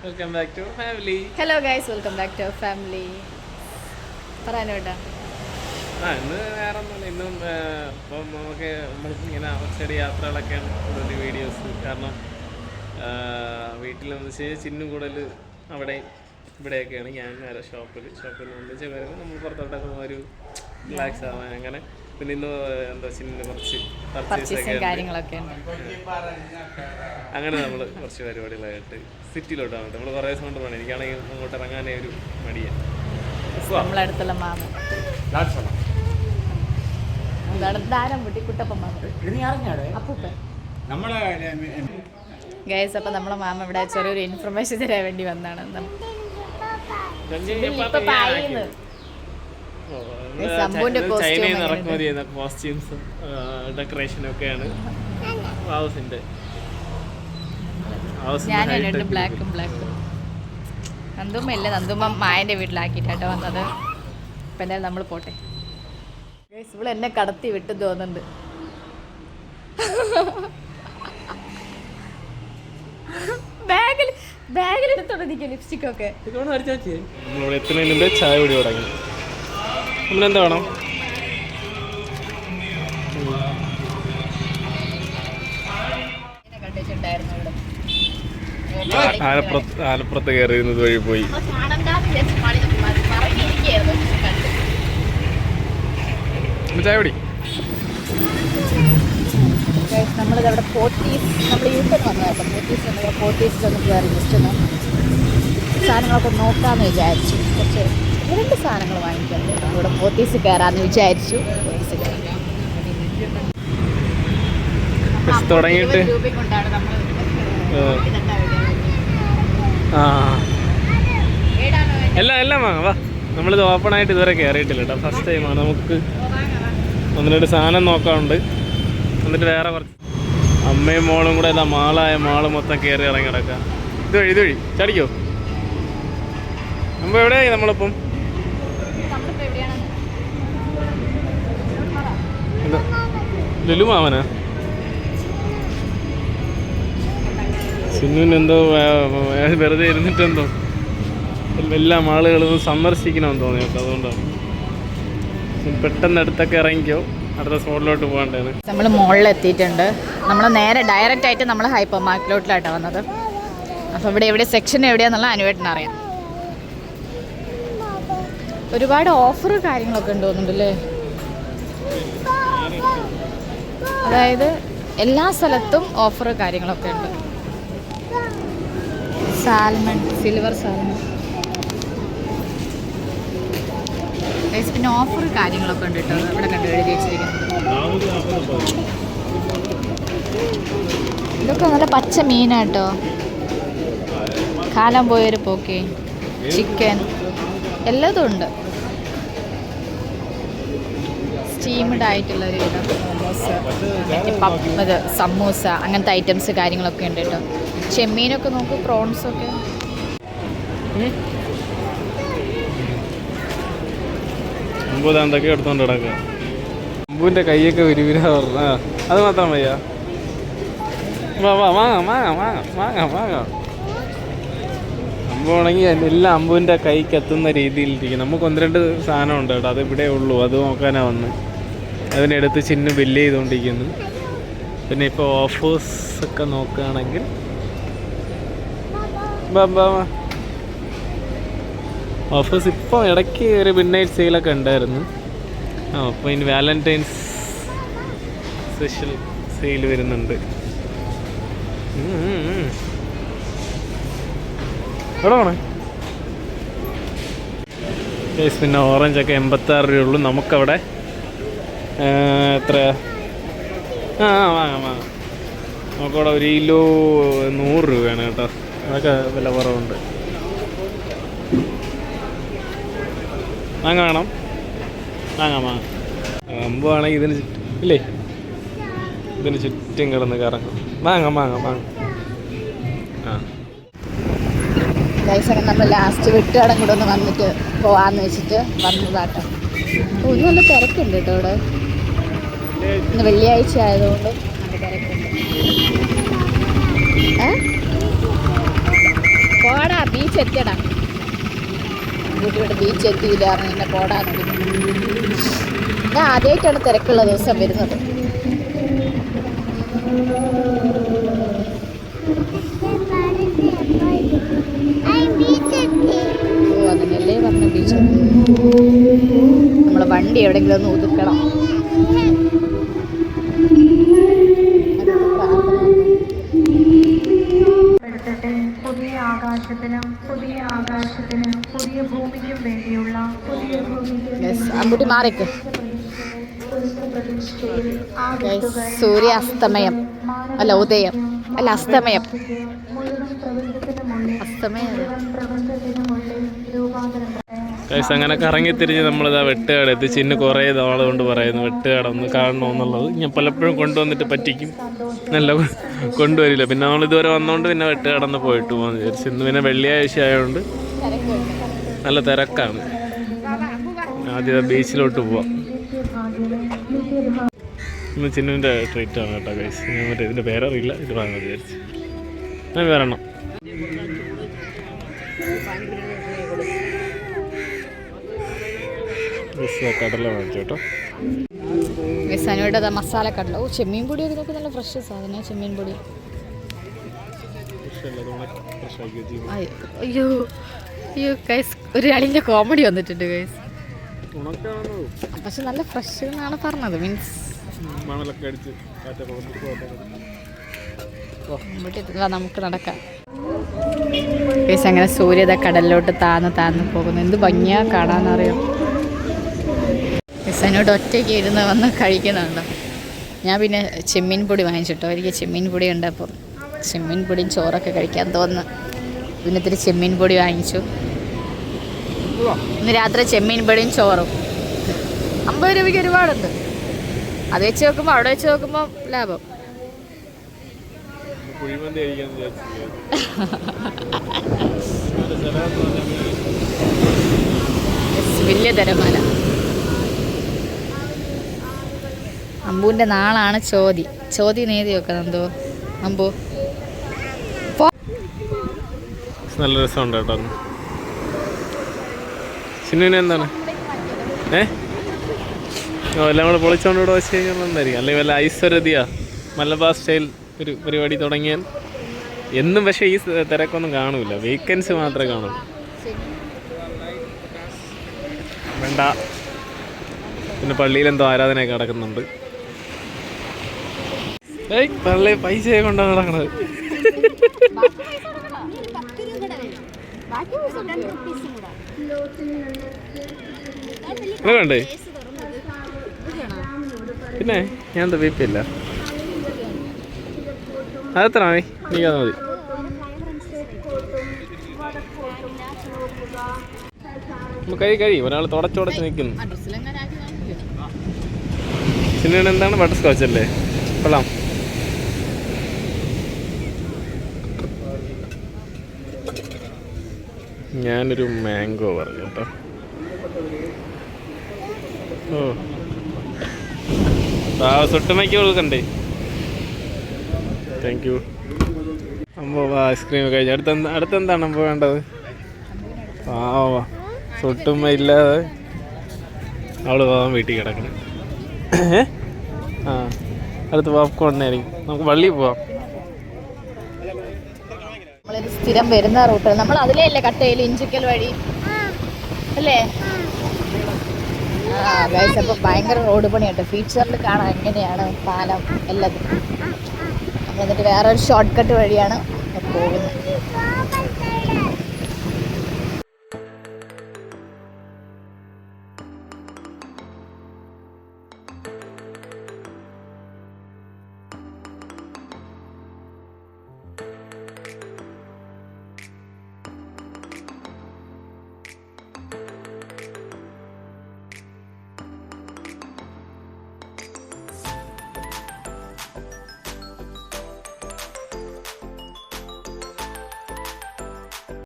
Welcome back to family hello guys welcome back to family പറയാനോട്ടാ ആ ഇന്ന് വേറെ ഒന്നുമില്ല ഇന്നും ഇപ്പം നമുക്ക് നമ്മൾ ഇങ്ങനെ ഔട്ട്സൈഡ് യാത്രകളൊക്കെയാണ് കൂടുതൽ വീഡിയോസ് കാരണം വീട്ടിൽ വീട്ടിലെന്ന് വെച്ച് ചിന്നും കൂടുതൽ അവിടെ ഇവിടെയൊക്കെയാണ് ഞാൻ നേരെ ഷോപ്പിൽ ഷോപ്പിൽ നിന്ന് വരുമ്പോൾ നമ്മൾ പുറത്തോട്ടൊക്കെ ഒരു റിലാക്സ് ആവാൻ അങ്ങനെ പിന്നെ ഇന്ന് എന്താ ചിന്നിന് കുറച്ച് പർച്ചേസും കാര്യങ്ങളൊക്കെ ഉണ്ട് അങ്ങനെ നമ്മൾ കുറച്ച് പരിപാടികളായിട്ട് സിറ്റിയിലോട്ടാണ് നമ്മൾ കുറേ ദിവസം കൊണ്ട് പോകണം എനിക്കാണെങ്കിൽ അങ്ങോട്ട് ഇറങ്ങാനേ ഒരു മടിയാണ് നമ്മളെ അടുത്തുള്ള മാമ ഗൈസ് അപ്പൊ നമ്മളെ മാമ ഇവിടെ ചെറിയൊരു ഇൻഫർമേഷൻ തരാൻ വേണ്ടി വന്നാണ്. ഇപ്പൊ ചൈനയിൽ നിന്ന്? ഇറക്കുമതി ചെയ്യുന്ന കോസ്റ്റ്യൂംസും ഡെക്കറേഷനും ഒക്കെയാണ്. ഹൗസിന്റെ ഞാൻ രണ്ട് ബ്ലാക്കും ബ്ലാക്കും നന്ദുമ്മ ഇല്ല നന്ദുമ്മ മായന്റെ വീട്ടിലാക്കിയിട്ടാട്ടോ വന്നത്. ഇപ്പം എന്തായാലും നമ്മൾ പോട്ടെ. ഇവിടെ എന്നെ കടത്തി വിട്ടു തോന്നുന്നുണ്ട്. ബാഗിൽ ബാഗിൽ എടുത്തോണ്ടിരിക്കുക ലിപ്സ്റ്റിക് ഒക്കെ. ചായ കുടി തുടങ്ങി. നമ്മളെന്താ വേണം? ആലപ്പുറത്ത് ആലപ്പുറത്ത് കയറി ഇരുന്നത് വഴി പോയി. ചായപടി നമ്മളിത് പോത്തീസ് നമ്മൾ യൂട്ടൺ വന്നതായിരുന്നു ഫോർട്ടീസ് എന്നത് പോത്തീസിലൊന്ന് കയറി ജസ്റ്റ് ഒന്ന് സാധനങ്ങളൊക്കെ നോക്കാമെന്ന് വിചാരിച്ചു. കുറച്ച് രണ്ട് സാധനങ്ങൾ വാങ്ങിക്കാൻ ഇവിടെ പോത്തീസ് കയറാന്ന് വിചാരിച്ചു. പോത്തീസ് കയറി. തുടങ്ങിയിട്ട് എല്ലാം എല്ലാം വാങ്ങാം. വാ. നമ്മളിത് ഓപ്പൺ ആയിട്ട് ഇതുവരെ കയറിയിട്ടില്ല കേട്ടോ. ഫസ്റ്റ് ടൈമാണ് നമുക്ക് ഒന്ന് രണ്ട് സാധനം നോക്കാറുണ്ട് എന്നിട്ട് വേറെ കുറച്ച് അമ്മയും മോളും കൂടെ ഇതാ മാളായ മാൾ മൊത്തം കയറി ഇറങ്ങി കിടക്കാം ഇത് വഴി ഇത് വഴി ചടിക്കോ. നമ്മൾ എവിടെയായി നമ്മളിപ്പം? ലുലു മാമനാ? സിന്നുവിന് എന്തോ വേ- വേ- വെറുതെ ഇരുന്നിട്ടെന്തോ എല്ലാ ആളുകളും സന്ദർശിക്കണമെന്ന് തോന്നി അതുകൊണ്ടാണ് പെട്ടെന്ന് അടുത്തൊക്കെ ഇറങ്ങിക്കോ അടുത്ത സ്പോട്ടിലോട്ട് പോകണ്ടേന്ന്. നമ്മൾ മുകളിൽ എത്തിയിട്ടുണ്ട് നമ്മൾ നേരെ ഡയറക്റ്റ് ആയിട്ട് നമ്മൾ ഹൈപ്പർ മാർക്കറ്റിലോട്ടിലായിട്ടാണ് വന്നത്. അപ്പോൾ ഇവിടെ എവിടെ സെക്ഷൻ എവിടെയാന്നുള്ള അനുവേട്ടന് അറിയാം. ഒരുപാട് ഓഫർ കാര്യങ്ങളൊക്കെ ഉണ്ട് അതായത് എല്ലാ സ്ഥലത്തും ഓഫർ കാര്യങ്ങളൊക്കെ ഉണ്ട്. സാൽമൺ സിൽവർ സാൽമൺ പിന്നെ ഓഫർ കാര്യങ്ങളൊക്കെ ഉണ്ട് കേട്ടോ. ഇവിടെ കണ്ടു എഴുതി വെച്ചിരിക്കുന്നത്. ഇതൊക്കെ നല്ല പച്ച മീനാട്ടോ കാലം പോയൊരു പോക്കേ. ചിക്കൻ എല്ലാതും ഉണ്ട്. സ്റ്റീംഡ് ആയിട്ടുള്ള ഒരു വിധം മോമോസ് മറ്റേ പപ്പ് ഇത് സമൂസ അങ്ങനത്തെ ഐറ്റംസ് കാര്യങ്ങളൊക്കെ ഉണ്ട് കേട്ടോ. ചെമ്മീനൊക്കെ നോക്കൂ പ്രോൺസൊക്കെ എന്തൊക്കെ എടുത്തോണ്ട് കിടക്കുക അമ്പുവിന്റെ കൈയൊക്കെ പറഞ്ഞു ആ അത് മാത്രം വയ്യ വാ വാ വാങ്ങാം വാങ്ങാം വാങ്ങാം വാങ്ങാം വാങ്ങാം അമ്പുവാണെങ്കിൽ എല്ലാം അമ്പുവിന്റെ കൈക്ക് എത്തുന്ന രീതിയിലിരിക്കും നമുക്ക് ഒന്ന് രണ്ട് സാധനം ഉണ്ട് കേട്ടോ. അത് ഇവിടെ ഉള്ളൂ. അത് നോക്കാനാണ് വന്ന്. അതിനെടുത്ത് ചിഹ്നം ബില്ല് ചെയ്തുകൊണ്ടിരിക്കുന്നു. പിന്നെ ഇപ്പോൾ ഓഫേഴ്സ് ഒക്കെ നോക്കുകയാണെങ്കിൽ ഓഫേഴ്സ് ഇപ്പോൾ ഇടയ്ക്ക് ഒരു മിഡ് നൈറ്റ് സെയിലൊക്കെ ഉണ്ടായിരുന്നു. ആ അപ്പോൾ ഇനി വാലന്റൈൻസ് സ്പെഷ്യൽ സെയിൽ വരുന്നുണ്ട്. എവിടെ കേസ് പിന്നെ ഓറഞ്ചൊക്കെ എൺപത്താറ് രൂപയുള്ളൂ നമുക്കവിടെ ആ, എത്രയാ ആ വാങ്ങാം വാങ്ങാം. നമുക്കവിടെ ഒരു കിലോ നൂറ് രൂപയാണ് കേട്ടോ. അതൊക്കെ വില കുറവുണ്ട്. വാങ്ങാം വേണം വാങ്ങാം വാങ്ങാം. അമ്പുവാണെങ്കിൽ ഇതിന് ചുറ്റും ഇല്ലേ? ഇതിന് ചുറ്റും കിടന്ന് കറങ്ങും. വാങ്ങാം വാങ്ങാം വാങ്ങാം. ആ. ഗൈസ് നമ്മൾ ലാസ്റ്റ് വെട്ടുകടം കൂടെ ഒന്ന് വന്നിട്ട് പോവാന്ന് വെച്ചിട്ട് വന്നതാട്ടോ. ഒന്നും തിരക്കുണ്ട് കേട്ടോ ഇവിടെ. ഇന്ന് വെള്ളിയാഴ്ച ആയതുകൊണ്ട് നല്ല പോടാ എത്തിയടാ. വീട്ടിലോട്ട് ബീച്ച് എത്തിയില്ല എന്നെ പോടാന്ന് ഞാൻ ആദ്യമായിട്ടാണ് തിരക്കുള്ള ദിവസം വരുന്നത്. ഓ അങ്ങനെയല്ലേ പറഞ്ഞ ബീച്ച് നമ്മളെ വണ്ടി എവിടെയെങ്കിലും ഒന്ന് ഒതുക്കണം. ആകാശത്തിനും പുതിയ ആകാശത്തിനും പുതിയ ഭൂമിക്കും വേണ്ടിയുള്ള പുതിയ ഭൂമിക്ക് മാറിക്ക് സൂര്യാസ്തമയം അല്ല ഉദയം. അല്ല അസ്തമയം. അസ്തമയം. ഗൈസ് അങ്ങനെ കറങ്ങി തിരിഞ്ഞ് നമ്മളിതാ വെട്ടുകാട് എത്തി ഇന്ന് കുറേ നാളുകൊണ്ട് കൊണ്ട് പറയുന്നു വെട്ടുകാട് ഒന്ന് കാണണമെന്നുള്ളത് ഞാൻ പലപ്പോഴും കൊണ്ടുവന്നിട്ട് പറ്റിക്കും. നല്ല കൊണ്ടുവരില്ല. പിന്നെ നമ്മൾ ഇതുവരെ വന്നോണ്ട് പിന്നെ വെട്ട് കടന്ന് പോയിട്ട് പോകാൻ വിചാരിച്ചു ഇന്ന് പിന്നെ വെള്ളിയാഴ്ച ആയതുകൊണ്ട് നല്ല തിരക്കാണ്. ആദ്യം ബീച്ചിലോട്ട് പോവാം. ഇന്ന് ചിന്നുവിന്റെ ട്രീറ്റ് ആണ് കേട്ടോ ഗൈസ് ഞാൻ മറ്റേ ഇതിന്റെ പേരറിയില്ല. ഇത് വാങ്ങാൻ വിചാരിച്ചു. ഞാൻ വരണം. കടല വാങ്ങിച്ചു കേട്ടോ. സനുവിടെ മസാല കടല. ഓ ചെമ്മീൻ പൊടി ഇതൊക്കെ നല്ല ഫ്രഷ് സാധനം ചെമ്മീൻ പൊടി. അയ്യോ അയ്യോ ഗൈസ് ഒരാളിന്റെ കോമഡി വന്നിട്ടുണ്ട് ഗൈസ് പക്ഷെ നല്ല ഫ്രഷ് എന്നാണ് പറഞ്ഞത് മീൻസ് നമുക്ക് നടക്കാം. ഗൈസ് അങ്ങനെ സൂര്യത കടലിലോട്ട് താന്ന് താന്ന് പോകുന്നു. എന്ത് ഭംഗിയാ കാണാനറിയോ ഗൈസ് എന്നോട് ഒറ്റയ്ക്ക് ഇരുന്ന് വന്ന് കഴിക്കുന്നുണ്ടോ. ഞാൻ പിന്നെ ചെമ്മീൻ പൊടി വാങ്ങിച്ചിട്ടോ? എനിക്ക് ചെമ്മീൻ പൊടി ഉണ്ട് ചെമ്മീൻ പൊടിയും ചോറൊക്കെ കഴിക്കാൻ തോന്നുന്നു. പിന്നെ ഇത്തിരി ചെമ്മീൻ പൊടി വാങ്ങിച്ചു. ഇന്ന് രാത്രി ചെമ്മീൻ പൊടിയും ചോറും. അമ്പത് രൂപയ്ക്ക് ഒരുപാടുണ്ട്. അത് വെച്ച് നോക്കുമ്പോൾ അവിടെ വെച്ച് നോക്കുമ്പോൾ ലാഭം. വലിയ തിരമാല. അമ്പുവിന്റെ നാളാണ് ചോതി. ചോതി നേതി വെക്കണം എന്തോ അമ്പു. നല്ല രസമുണ്ട് കേട്ടോ. ചിന്നുവിന് എന്താണ്? ഏ? എല്ലാം കൂടെ പൊളിച്ചോണ്ട് ഇവിടെ വെച്ച് കഴിഞ്ഞാൽ അല്ലെങ്കിൽ വല്ല മലബാർ സ്റ്റൈൽ ഒരു പരിപാടി തുടങ്ങിയാൽ എന്നും പക്ഷേ ഈ തിരക്കൊന്നും കാണൂല. വേക്കൻസ് മാത്രമേ കാണൂ. വേണ്ട. പിന്നെ പള്ളിയിൽ എന്തോ ആരാധനയൊക്കെ നടക്കുന്നുണ്ട്. ഏയ് പള്ളി പൈസ കൊണ്ടാണ് നടക്കണത്. ഇത് വേണ്ടേ പിന്നെ ഞാൻ എന്താ വീപ്പില്ല അതെത്ര മതി? നീ അത് മതി. കൈ കഴി കഴി ഒരാൾ തുടച്ചുടച്ച് നിൽക്കുന്നു പിന്നെ എന്താണ് ബട്ടർ സ്കോച്ച് അല്ലേ? കൊള്ളാം. ഞാനൊരു മാംഗോ പറഞ്ഞു കേട്ടോ. ഓ. സുട്ടമ്മയ്ക്ക് കൊടുക്കണ്ടേ താങ്ക് യു അമ്പോ ഐസ്ക്രീം കഴിഞ്ഞു അടുത്ത അടുത്ത എന്താണ് അമ്പോ വേണ്ടത്? ആ സുട്ടുമ്മ ഇല്ലാതെ അവൾ പോകാൻ വീട്ടിൽ കിടക്കണം? ആ അടുത്ത് പോപ്കോണിനായിരിക്കും നമുക്ക് വള്ളിയിൽ പോവാം. സ്ഥിരം വരുന്ന റൂട്ട് നമ്മൾ അതിലേ അല്ലേ കട്ടയിൽ ഇഞ്ചിക്കൽ വഴി. അല്ലേ? ആ ഗൈസ് അപ്പോൾ ഭയങ്കര റോഡ് പണിയുണ്ട് ഫീച്ചറിൽ കാണാം എങ്ങനെയാണ് പാലം എല്ലാം? നമ്മൾ എന്നിട്ട് വേറൊരു ഷോർട്ട് കട്ട് വഴിയാണ് പോകുന്നത്.